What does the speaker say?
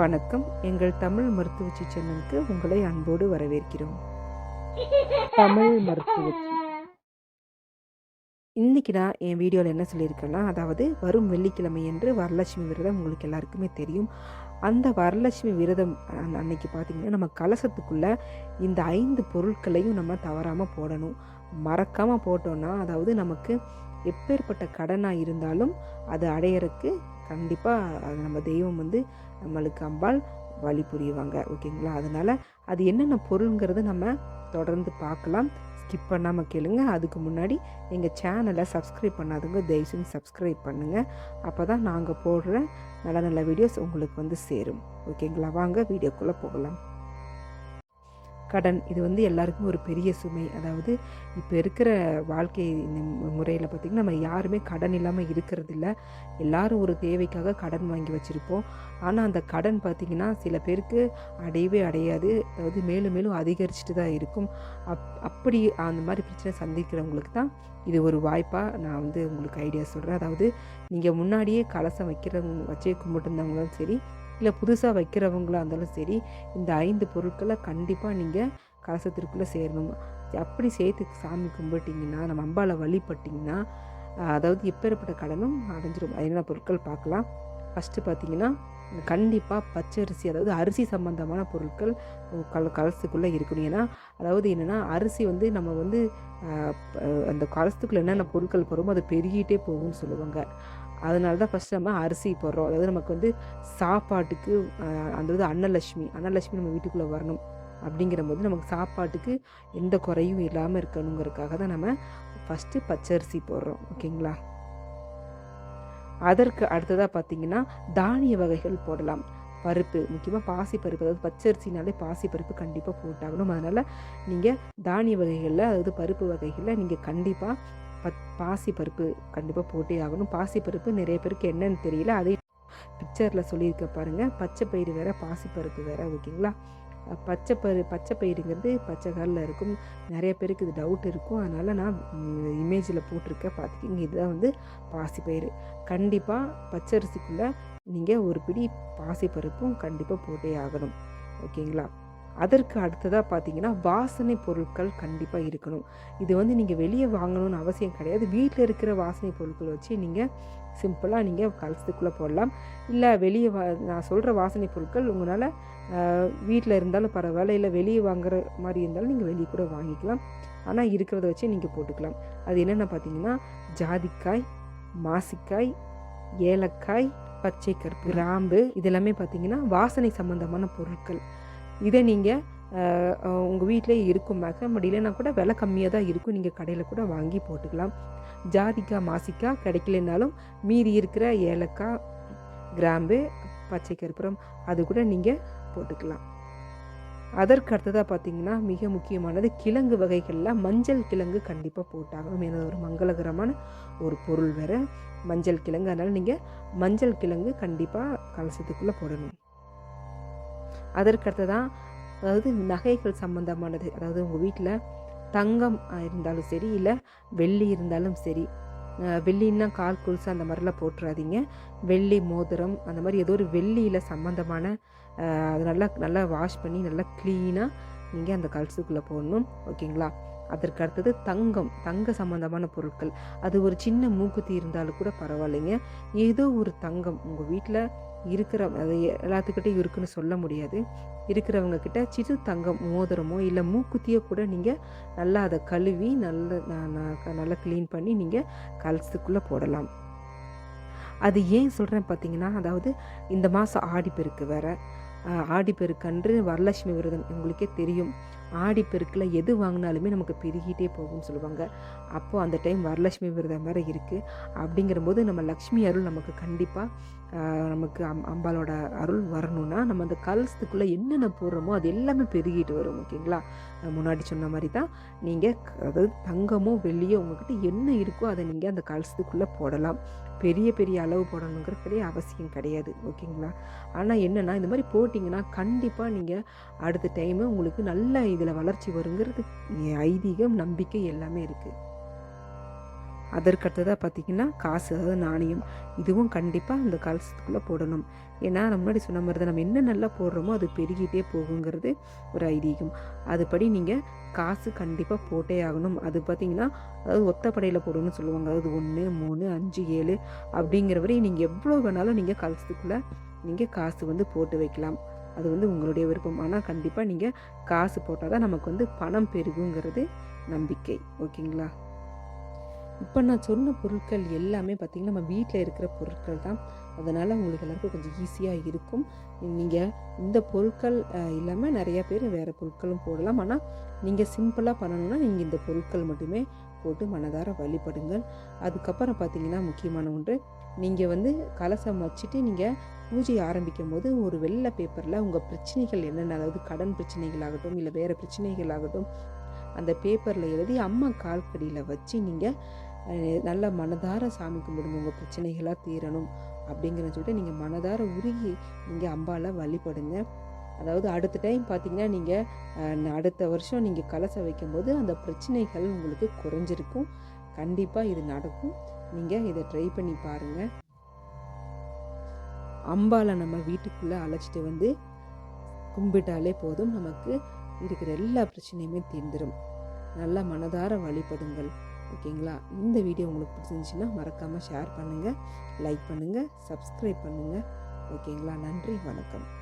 வணக்கம். எங்கள் தமிழ் மருத்துவ சேனலுக்கு உங்களை அன்போடு வரவேற்கிறோம். தமிழ் மருத்துவ இன்றைக்கி நான் என் வீடியோவில் என்ன சொல்லியிருக்கேன்னா அதாவது வரும் வெள்ளிக்கிழமை என்று வரலட்சுமி விரதம் உங்களுக்கு எல்லாருக்குமே தெரியும். அந்த வரலட்சுமி விரதம் அன்னைக்கு பார்த்தீங்கன்னா நம்ம கலசத்துக்குள்ளே இந்த ஐந்து பொருட்களையும் நம்ம தவறாமல் போடணும். மறக்காமல் போட்டோன்னா அதாவது நமக்கு எப்பேற்பட்ட கடனாக இருந்தாலும் அது அடையிறதுக்கு கண்டிப்பாக அது நம்ம தெய்வம் வந்து நம்மளுக்கு அம்பாள் வழி புரியுவாங்க ஓகேங்களா? அதனால் அது என்னென்ன பொருளுங்கிறது நம்ம தொடர்ந்து பார்க்கலாம். ஸ்கிப் பண்ணாமல் கேளுங்க. அதுக்கு முன்னாடி எங்கள் சேனலை சப்ஸ்கிரைப் பண்ணாதவங்க தயவு சப்ஸ்கிரைப் பண்ணுங்கள் அப்போ தான் நாங்கள் போடுற நல்ல நல்ல வீடியோஸ் உங்களுக்கு வந்து சேரும். ஓகேங்களா? வாங்க வீடியோக்குள்ளே போகலாம். கடன் இது வந்து எல்லாருக்கும் ஒரு பெரிய சுமை. அதாவது இப்போ இருக்கிற வாழ்க்கை முறையில் பார்த்திங்கன்னா நம்ம யாருமே கடன் இல்லாமல் இருக்கிறதில்ல. எல்லாரும் ஒரு தேவைக்காக கடன் வாங்கி வச்சுருப்போம். ஆனால் அந்த கடன் பார்த்திங்கன்னா சில பேருக்கு அடையவே அடையாது. அதாவது மேலும் மேலும் அதிகரிச்சுட்டு தான் இருக்கும். அப் அப்படி அந்த மாதிரி பிரச்சனை சந்திக்கிறவங்களுக்கு தான் இது ஒரு வாய்ப்பாக நான் வந்து உங்களுக்கு ஐடியா சொல்கிறேன் அதாவது நீங்கள் முன்னாடியே கலசம் வைக்கிறவங்க வச்சே கும்பிட்டுருந்தவங்களும் சரி இல்லை புதுசாக வைக்கிறவங்களா இருந்தாலும் சரி இந்த ஐந்து பொருட்களை கண்டிப்பாக நீங்கள் கலசத்திற்குள்ளே சேரணும். அப்படி சேர்த்து சாமி கும்பிட்டிங்கன்னா நம்ம அம்பாவை வழிபட்டிங்கன்னா அதாவது எப்பேற்பட்ட கடனும் அடைஞ்சிரும். என்ன என்னென்ன பொருட்கள் பார்க்கலாம். ஃபஸ்ட்டு பார்த்தீங்கன்னா கண்டிப்பாக பச்சரிசி அதாவது அரிசி சம்பந்தமான பொருட்கள் கல கலசுக்குள்ளே இருக்கணும். ஏன்னா அதாவது என்னென்னா அரிசி வந்து நம்ம வந்து அந்த கலசத்துக்குள்ளே என்னென்ன பொருட்கள் போகிறோமோ அது பெருகிட்டே போகும்னு சொல்லுவாங்க. அதனால தான் ஃபஸ்ட் நம்ம அரிசி போடுறோம். அதாவது நமக்கு வந்து சாப்பாட்டுக்கு அந்த இது அன்னலட்சுமி அன்னலட்சுமி நம்ம வீட்டுக்குள்ளே வரணும். அப்படிங்கிற போது நமக்கு சாப்பாட்டுக்கு எந்த குறையும் இல்லாமல் இருக்கணுங்கிறதுக்காக தான் நம்ம ஃபஸ்ட்டு பச்சரிசி போடுறோம். ஓகேங்களா? அதற்கு அடுத்ததாக பார்த்தீங்கன்னா தானிய வகைகள் போடலாம். பருப்பு முக்கியமாக பாசி பருப்பு அதாவது பச்சரிசினாலே பாசி பருப்பு கண்டிப்பாக போட்டாகணும். அதனால் நீங்கள் தானிய வகைகளில் அதாவது பருப்பு வகைகளில் நீங்கள் கண்டிப்பாக பத் பாசி பருப்பு கண்டிப்பாக போட்டே ஆகணும். பாசி பருப்பு நிறைய பேருக்கு என்னன்னு தெரியல. அதே பிக்சரில் சொல்லியிருக்க பாருங்கள் பச்சை பயிறு வேறு பாசி பருப்பு வேறு ஓகேங்களா பச்சை பயிறு பச்சை பயிறுங்கிறது பச்சை கலரில் இருக்கும். நிறைய பேருக்கு இது டவுட் இருக்கும். அதனால் நான் இமேஜில் போட்டிருக்கேன். பார்த்துக்கிங்க. இதுதான் வந்து பாசிப்பயிறு கண்டிப்பாக பச்சரிசிக்குள்ளே நீங்கள் ஒரு பிடி பாசிப்பருப்பும் கண்டிப்பாக போட்டே ஆகணும். ஓகேங்களா? அதற்கு அடுத்ததாக பார்த்தீங்கன்னா வாசனை பொருட்கள் கண்டிப்பாக இருக்கணும். இது வந்து நீங்கள் வெளியே வாங்கணும்னு அவசியம் கிடையாது. வீட்டில் இருக்கிற வாசனை பொருட்கள் வச்சு நீங்கள் சிம்பிளாக நீங்கள் கலசத்துக்குள்ளே போடலாம். இல்லை வெளியே வா நான் சொல்கிற வாசனை பொருட்கள் உங்களால் வீட்டில் இருந்தாலும் பரவாயில்ல. இல்லை வெளியே வாங்குற மாதிரி இருந்தாலும் நீங்கள் வெளியே கூட வாங்கிக்கலாம். ஆனால் இருக்கிறத வச்சு நீங்கள் போட்டுக்கலாம். அது என்னென்ன பார்த்தீங்கன்னா ஜாதிக்காய் மாசிக்காய் ஏலக்காய் பச்சை கற்பு கிராம்பு இதெல்லாமே பார்த்தீங்கன்னா வாசனை சம்மந்தமான பொருட்கள். இதை நீங்கள் உங்கள் வீட்டிலே இருக்கும் மேக்ஸிமம் இல்லைனா கூட விலை கம்மியாக தான் இருக்கும். நீங்கள் கடையில் கூட வாங்கி போட்டுக்கலாம். ஜாதிக்காய் மாசிக்காய் கிடைக்கலனாலும் மீதி இருக்கிற ஏலக்காய் கிராம்பு பச்சை கற்பூரம் அது கூட நீங்கள் போட்டுக்கலாம். அதற்கு அடுத்ததாக பார்த்தீங்கன்னா மிக முக்கியமானது கிழங்கு வகைகளில் மஞ்சள் கிழங்கு கண்டிப்பாக போட்டாகணும். ஏன்னா ஒரு மங்களகரமான ஒரு பொருள் வேறு. மஞ்சள் கிழங்கு அதனால் நீங்கள் மஞ்சள் கிழங்கு கண்டிப்பாக கலசத்துக்குள்ளே போடணும். அதற்கு அடுத்ததான் அதாவது நகைகள் சம்பந்தமானது அதாவது உங்கள் வீட்டில் தங்கம் இருந்தாலும் சரி இல்லை வெள்ளி இருந்தாலும் சரி வெள்ளின்னா கால் கொலுசு அந்த மாதிரிலாம் போட்டுறாதீங்க. வெள்ளி மோதிரம் அந்த மாதிரி ஏதோ ஒரு வெள்ளியில் சம்மந்தமான அது நல்லா நல்லா வாஷ் பண்ணி நல்லா க்ளீனாக நீங்கள் அந்த கல்ஸுக்குள்ளே போடணும். ஓகேங்களா? அதற்கு அடுத்தது தங்கம் தங்க சம்பந்தமான பொருட்கள். அது ஒரு சின்ன மூக்குத்தி இருந்தாலும் கூட பரவாயில்லைங்க. ஏதோ ஒரு தங்கம். உங்கள் வீட்டில் இருக்கிற அது எல்லாத்துக்கிட்டையும் இருக்குன்னு சொல்ல முடியாது. இருக்கிறவங்க கிட்ட சிறு தங்கம் மோதிரமோ இல்லை மூக்குத்தியோ கூட நீங்கள் நல்லா அதை கழுவி நல்ல நல்லா க்ளீன் பண்ணி நீங்கள் கலசத்துக்குள்ளே போடலாம். அது ஏன் சொல்கிறேன் பார்த்தீங்கன்னா அதாவது இந்த மாதம் ஆடிப்பெருக்கு வேறு. ஆடிப்பெருக்கன்று வரலட்சுமி விரதம் உங்களுக்கே தெரியும். ஆடிப்பெருக்கில் எது வாங்கினாலுமே நமக்கு பெருகிட்டே போகும்னு சொல்லுவாங்க. அப்போது அந்த டைம் வரலட்சுமி விரதம் வேறு இருக்குது அப்படிங்கிறபோது நம்ம லக்ஷ்மி அருள் நமக்கு கண்டிப்பாக நமக்கு அம் அம்பாலோட அருள் வரணும்னா நம்ம அந்த கலசத்துக்குள்ளே என்னென்ன போடுறோமோ அது எல்லாமே பெருகிட்டு வரும் ஓகேங்களா? முன்னாடி சொன்ன மாதிரி தான் நீங்கள் அதாவது தங்கமோ வெள்ளியோ உங்ககிட்ட என்ன இருக்கோ அதை நீங்கள் அந்த கலசத்துக்குள்ளே போடலாம். பெரிய பெரிய அளவு போடணுங்கிற கிடையாது அவசியம் கிடையாது ஓகேங்களா? ஆனால் என்னென்னா இந்த மாதிரி போட்டிங்கன்னா கண்டிப்பாக நீங்கள் அடுத்த டைமு உங்களுக்கு நல்ல இதில் வளர்ச்சி வருங்கிறது ஐதீகம் நம்பிக்கை எல்லாமே இருக்குது அதற்கடுத்ததாக பார்த்திங்கன்னா காசு அதாவது நாணயம் இதுவும் கண்டிப்பாக அந்த கலசத்துக்குள்ளே போடணும். ஏன்னா நம்ம முன்னாடி சொன்ன மாதிரி தான் நம்ம என்ன நல்லா போடுறோமோ அது பெருகிட்டே போகுங்கிறது ஒரு ஐதீகம். அதுபடி நீங்கள் காசு கண்டிப்பாக போட்டே ஆகணும். அது பார்த்திங்கன்னா அதாவது ஒத்தப்படையில் போடணும்னு சொல்லுவாங்க. அதாவது ஒன்று மூணு அஞ்சு ஏழு அப்படிங்கிற வரை நீங்கள் எவ்வளோ வேணாலும் நீங்கள் கலசத்துக்குள்ளே நீங்கள் காசு வந்து போட்டு வைக்கலாம். அது வந்து உங்களுடைய விருப்பம். ஆனால் கண்டிப்பாக நீங்கள் காசு போட்டால் தான் நமக்கு வந்து பணம் பெருகுங்கிறது நம்பிக்கை. ஓகேங்களா? இப்போ நான் சொன்ன பொருட்கள் எல்லாமே பார்த்திங்கன்னா நம்ம வீட்டில் இருக்கிற பொருட்கள் தான். அதனால் உங்களுக்கு எல்லாருக்கும் கொஞ்சம் ஈஸியாக இருக்கும். நீங்கள் இந்த பொருட்கள் இல்லாமல் நிறைய பேர் வேறு பொருட்களும் போடலாம். ஆனால் நீங்கள் சிம்பிளாக பண்ணணுன்னா நீங்கள் இந்த பொருட்கள் மட்டுமே போட்டு மனதார வழிபடுங்கள். அதுக்கப்புறம் பார்த்தீங்கன்னா முக்கியமான ஒன்று நீங்கள் வந்து கலசம் வச்சுட்டு நீங்கள் பூஜை ஆரம்பிக்கும் போது ஒரு வெள்ளை பேப்பரில் உங்கள் பிரச்சனைகள் என்னென்ன? அதாவது கடன் பிரச்சனைகள் ஆகட்டும் இல்லை வேறு பிரச்சனைகள் ஆகட்டும் அந்த பேப்பரில் எழுதி அம்மா கால்கடியில் வச்சு நீங்கள் நல்ல மனதார சாமி கும்பிடுங்க உங்கள் பிரச்சனைகளாக தீரணும் அப்படிங்கிற சொல்லிட்டு நீங்கள் மனதார உருகி நீங்கள் அம்பாவை வழிபடுங்க. அதாவது அடுத்த டைம் பார்த்தீங்கன்னா நீங்கள் அடுத்த வருஷம் நீங்கள் கலசம் வைக்கும்போது அந்த பிரச்சனைகள் உங்களுக்கு குறைஞ்சிருக்கும். கண்டிப்பாக இது நடக்கும். நீங்கள் இதை ட்ரை பண்ணி பாருங்கள் அம்பாவை நம்ம வீட்டுக்குள்ளே அழைச்சிட்டு வந்து கும்பிட்டாலே போதும். நமக்கு இருக்கிற எல்லா பிரச்சனையுமே தீர்ந்துடும் நல்லா மனதார வழிபடுங்கள். ஓகேங்களா? இந்த வீடியோ உங்களுக்கு பிடிச்சிருந்துச்சின்னா மறக்காமல் ஷேர் பண்ணுங்கள் லைக் பண்ணுங்கள் சப்ஸ்கிரைப் பண்ணுங்கள் ஓகேங்களா? நன்றி வணக்கம்.